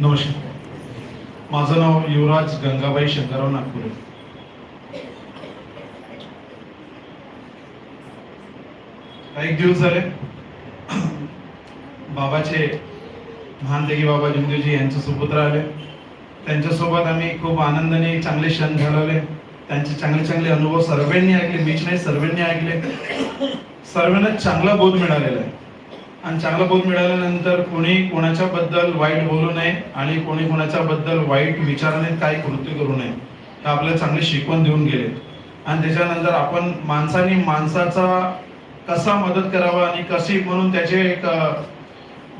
नमस्कार. माझं नाव युवराज गंगाबाई शंकरराव नागपुरे. एक दिवस झाले बाबाचे महानदेगी बाबा जिंदूजी यांचे सुपुत्र आले त्यांच्यासोबत आम्ही खूप आनंदाने चांगले क्षण घालवले. त्यांचे चांगले चांगले अनुभव सर्वांनी ऐकले मीच नाही सर्वांनी ऐकले. सर्वांना चांगला बोध मिळालेला आहे. आणि चांगला बोध मिळाल्यानंतर कोणी कोणाच्या बद्दल वाईट बोलू नये आणि कोणी कोणाच्या बद्दल वाईट विचाराने काही कृती करू नये हे आपल्याला चांगले शिकवण देऊन गेले. आणि त्याच्यानंतर आपण माणसाने माणसाचा कसा मदत करावा आणि कशी म्हणून त्याचे एक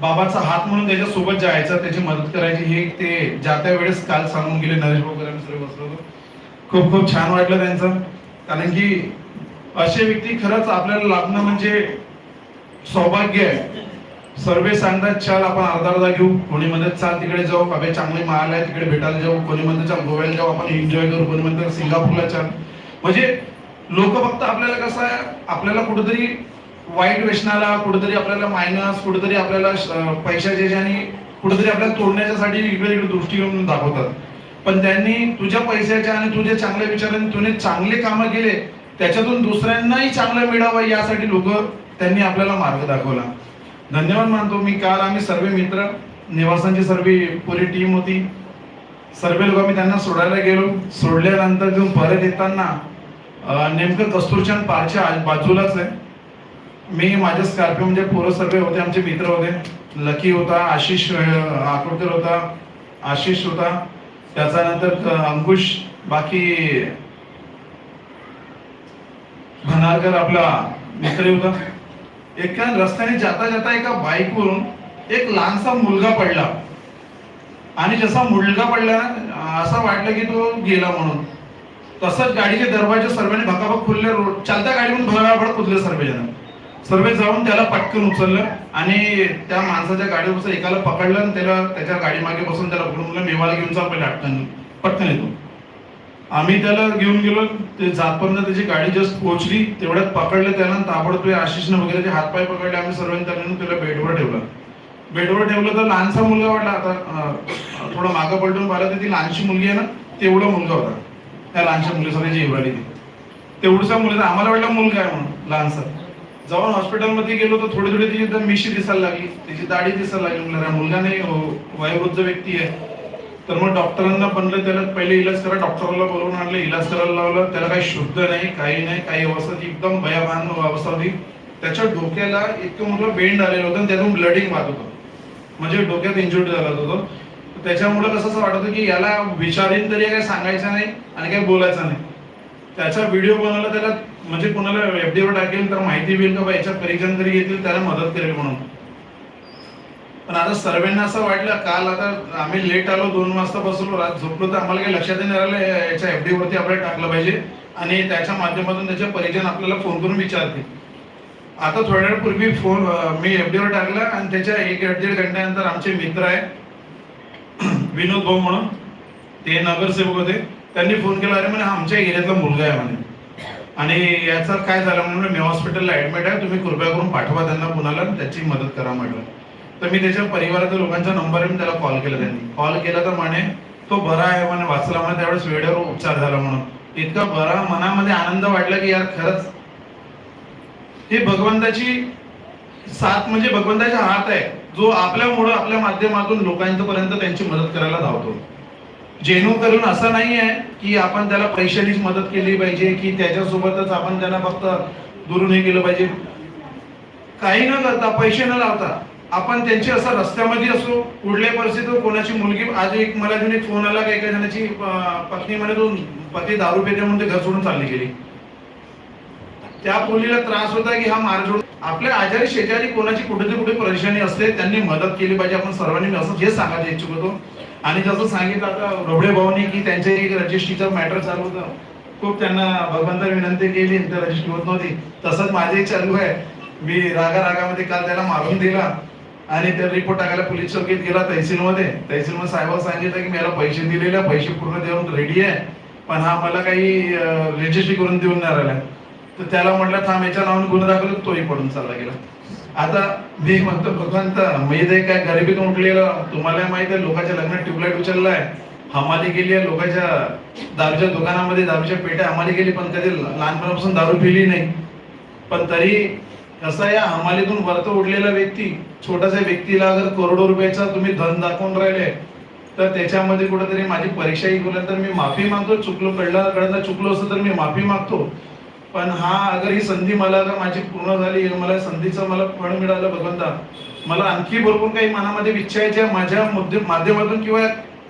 बाबाचा हात म्हणून त्याच्यासोबत जायचा त्याची मदत करायची हे ते ज्या त्या वेळेस काल सांगून गेले नरेश भाऊ सर्व बसलो खूप खूप छान वाटलं त्यांचं. कारण की असे व्यक्ती खरंच आपल्याला लाभणं म्हणजे सौभाग्य आहे. सर्वे सांगतात चल आपण अर्धा अर्धा घेऊ. कोणी म्हणतात चाल तिकडे जाऊ. अभे चांगले महाल आहे तिकडे भेटायला जाऊ. कोणी म्हणतात चाल गोव्याला जाऊ. आपण एन्जॉय करू. कोणी म्हणतात सिंगापूरला चाल. म्हणजे लोक फक्त आपल्याला कसं आहे आपल्याला कुठेतरी वाईट व्यसनाला कुठेतरी आपल्याला मायनस कुठेतरी आपल्याला पैशाच्या आणि कुठेतरी आपल्याला तोडण्याच्यासाठी इकडे इकडे दृष्टिकोन दाखवतात. पण त्यांनी तुझ्या पैशाच्या आणि तुझे चांगल्या विचारांनी तुने चांगले कामं केले त्याच्यातून दुसऱ्यांनाही चांगलं मिळावं यासाठी लोक त्यांनी आपल्याला मार्ग दाखवला. धन्यवाद मानतो मी. काल आम्ही सर्व मित्र निवासांची सर्व पुरी टीम होती. सर्व लोक आम्ही त्यांना सोडायला गेलो. सोडल्यानंतर घेऊन परत येताना नेमकं कस्तुरचंद पारच्या आज- बाजूलाच आहे. मी माझे स्कॉर्पिओ म्हणजे पोरं सर्व होते आमचे मित्र होते. लकी होता आशिष अं, आकुरकर होता आशिष होता. त्याच्यानंतर अंकुश बाकी भनारकर आपला मित्र होता. एका रस्त्याने जाता जाता एका बाईकवरून एक लहानसा मुलगा पडला. आणि जसा मुलगा पडला असं वाटलं की तो गेला म्हणून. तसंच गाडीचे दरवाजे सर्वांनी भकाभक खुलले रोड चालत्या गाडीवरून भराभर कुदले सर्वजण. सर्व जाऊन त्याला पटकन उचललं आणि त्या माणसाच्या गाडीवर एकाला पकडलं आणि त्याला त्याच्या गाडी मागे बसून त्याला पकडून मेवाला घेऊन चाल पहिले अटकन पटकन येतो. आम्ही त्याला घेऊन गेलो ते जातपर्यंत त्याची गाडी जस्ट पोहोचली तेवढ्यात पकडलं त्याला ताबडतोय आशिषनं वगैरे ते हातपाय पकडले आम्ही सर्वांनी त्याला त्याला बेडवर ठेवलं. बेडवर ठेवलं तर लहानसा मुलगा वाटला आता थोडं मागं पलटून पाहिलं तर ती लहानशी मुलगी आहे ना तेवढा मुलगा होता. त्या लहानशा मुलीसाठी जी एवढी ती तेवढसा मुलगा आम्हाला वाटलं मुलगा आहे म्हणून लहानसा. जाऊन हॉस्पिटलमध्ये गेलो तर थोडी थोडी तिची मिशी दिसायला लागली तिची दाढी दिसायला लागली मुलगा नाही हो, वयोवृद्ध व्यक्ती आहे. तर मग डॉक्टरांना बनलं त्याला पहिले इलाज करा. डॉक्टरला बोलवून आणलं इलाज करायला लावलं. त्याला काही शुद्ध नाही काही नाही काही अवस्था एकदम भयावान अवस्था होती. त्याच्या डोक्याला इतकं मोठं बेंड आलेलं होतं आणि त्यातून ब्लडिंग वाहत होतं. म्हणजे डोक्यात इंजुरी झाला होतं त्याच्यामुळे कसं असं वाटत होतं की याला विचारीन तरी काही सांगायचं नाही आणि काही बोलायचं नाही. त्याचा व्हिडिओ बनवला त्याला म्हणजे कोणाला एफडीवर वर टाकेल तर माहिती होईल का याच्या परीक्षण तरी येतील त्याला मदत करेल म्हणून. पण आता सर्वांना असं वाटलं काल आता आम्ही लेट आलो दोन वाजता बसलो रात झोपलो तर आम्हाला काही लक्षात नाही राहिलं याच्या एफ वरती आपल्याला टाकलं पाहिजे. आणि त्याच्या माध्यमातून त्याचे परिजन आपल्याला फोन करून विचारतील. आता थोड्या वेळापूर्वी फोन मी एफ वर टाकला आणि त्याच्या एक दीड घंट्यानंतर आमचे मित्र आहे विनोद भाऊ म्हणून ते नगरसेवक होते त्यांनी फोन केला अरे म्हणे आमच्या एरियातला मुलगा आहे म्हणे. आणि याचं काय झालं म्हणून मी हॉस्पिटलला ऍडमिट आहे तुम्ही कृपया करून पाठवा त्यांना कुणाला त्याची मदत करा म्हटलं. तर मी त्याच्या परिवारातील लोकांचा नंबर येऊन त्याला कॉल केला त्यांनी. कॉल केला तर म्हणे तो बरा आहे म्हणे वाचला म्हणे त्यावेळेस वेळेवर उपचार झाला म्हणून. इतका बरा मनामध्ये आनंद वाटला की यार खरंच हे भगवंताची साथ म्हणजे भगवंताचा हात आहे जो आपल्यामुळं आपल्या माध्यमातून लोकांपर्यंत त्यांची मदत करायला धावतो. जेणू करून असं नाही आहे की आपण त्याला पैशानीच मदत केली पाहिजे की त्याच्यासोबतच आपण त्यांना फक्त दुरून हे केलं पाहिजे. काही न करता पैसे न लावता आपण त्यांची असं रस्त्यामध्ये असो कुठल्या परिस्थितीत कोणाची मुलगी आज एक मला अजून एक फोन आला का एका जणाची पत्नी म्हणे तो पती दारू पेते म्हणून घर सोडून चालली गेली. त्या मुलीला त्रास होता की हा मार्ग आपल्या आजारी शेजारी कोणाची कुठे कुठे परेशानी असते त्यांनी मदत केली पाहिजे. आपण सर्वांनी असं हे सांगायला इच्छुक होतो. आणि जसं सांगितलं आता रोबडे भाऊनी की त्यांचे एक रजिस्ट्रीचं मॅटर चालू होतं. खूप त्यांना भगवंता विनंती केली तर रजिस्ट्री होत नव्हती. तसंच माझे चालू आहे. मी रागा रागामध्ये काल त्याला मारून दिला. आणि त्या रिपोर्ट टाकायला पोलीस चौकीत गेला तहसीलमध्ये. तहसीलमध्ये साहेबांना सांगितलं की मला पैसे दिलेले पैसे पूर्ण देऊन रेडी आहे. पण हा मला काही रजिस्ट्री करून देऊन नाही राहिला. तर त्याला म्हटलं थांब याच्या नावाने गुन्हा दाखल तोही पडून चालला गेला. आता मी म्हणतो भगवंत मी ते काय गरिबीतून उठलेलं? तुम्हाला माहीत आहे लोकांच्या लग्नात ट्यूबलाईट उचललाय हमाली गेली आहे लोकांच्या दारूच्या दुकानामध्ये दारूच्या पेट्या हमाली गेली पण कधी लहानपणापासून दारू पिली नाही. पण तरी कसं या हमालीतून वरत उडलेला व्यक्ती छोटासा व्यक्तीला अगर करोडो रुपयाचा तुम्ही धन दाखवून राहिले तर त्याच्यामध्ये कुठेतरी माझी परीक्षा ही तर मी माफी मागतो चुकलो कळला कळलं चुकलो असतं तर मी माफी मागतो. पण हा अगर ही संधी मला अगर माझी पूर्ण झाली मला संधीचं मला फळ मिळालं भगवंता मला आणखी भरपूर काही मनामध्ये इच्छा आहे ज्या माझ्या माध्यमातून किंवा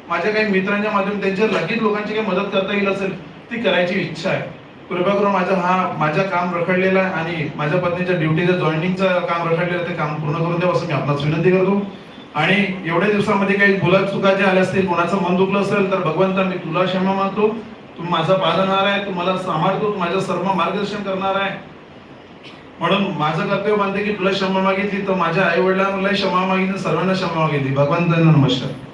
माझ्या काही मित्रांच्या माध्यमातून त्यांच्या लगेच लोकांची काही मदत करता येईल असेल ती करायची इच्छा आहे. कृपा करून माझा हा माझ्या काम रखडलेलं आहे आणि माझ्या पत्नीच्या ड्युटीचं जॉईनिंगचं काम रखडलेलं ते काम पूर्ण करून द्यावं असं मी आपणास विनंती करतो. आणि एवढ्या दिवसामध्ये काही भुला चुका ज्या आल्या असतील कोणाचं मन दुखलं असेल तर भगवंत मी तुला क्षमा मागतो. तू माझा पालणार आहे तू मला सांभाळतो तू माझं सर्व मार्गदर्शन करणार आहे. म्हणून माझं कर्तव्य मानते की तुला क्षमा मागितली तर माझ्या आई वडिलांना क्षमा मागितली सर्वांना क्षमा मागितली. भगवंतांना नमस्कार.